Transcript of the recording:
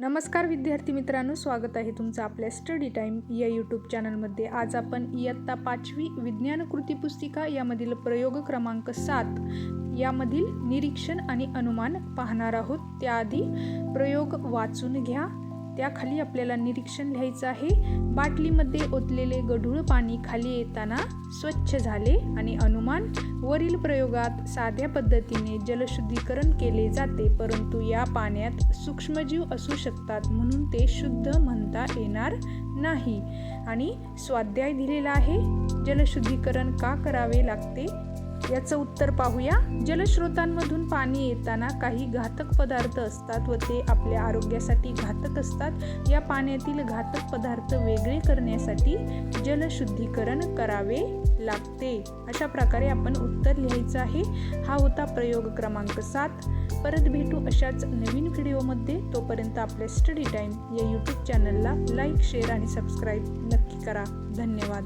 नमस्कार विद्यार्थी मित्रांनो स्वागत आहे तुमचं आपल्या स्टडी टाईम या यूट्यूब चॅनलमध्ये. आज आपण इयत्ता पाचवी विज्ञान कृती पुस्तिका यामधील प्रयोग क्रमांक सात यामधील निरीक्षण आणि अनुमान पाहणार आहोत. त्याआधी प्रयोग वाचून घ्या. त्याखाली आपल्याला निरीक्षण लिहायचं आहे. बाटलीमध्ये ओतलेले गढूळ पाणी खाली येताना स्वच्छ झाले आणि अनुमान वरील प्रयोगात साध्या पद्धतीने जलशुद्धीकरण केले जाते परंतु या पाण्यात सूक्ष्मजीव असू शकतात म्हणून ते शुद्ध म्हणता येणार नाही. आणि स्वाध्याय दिलेला आहे. जलशुद्धीकरण का करावे लागते? याचं उत्तर पाहूया. जलस्रोतांमधून पाणी येताना काही घातक पदार्थ असतात व ते आपल्या आरोग्यासाठी घातक असतात. या पाण्यातील घातक पदार्थ वेगळे करण्यासाठी जलशुद्धीकरण करावे लागते. अशा प्रकारे आपण उत्तर लिहायचं आहे. हा होता प्रयोग क्रमांक सात. परत भेटू अशाच नवीन व्हिडिओमध्ये. तोपर्यंत आपल्या स्टडी टाईम या यूट्यूब चॅनलला लाईक शेअर आणि सबस्क्राईब नक्की करा. धन्यवाद.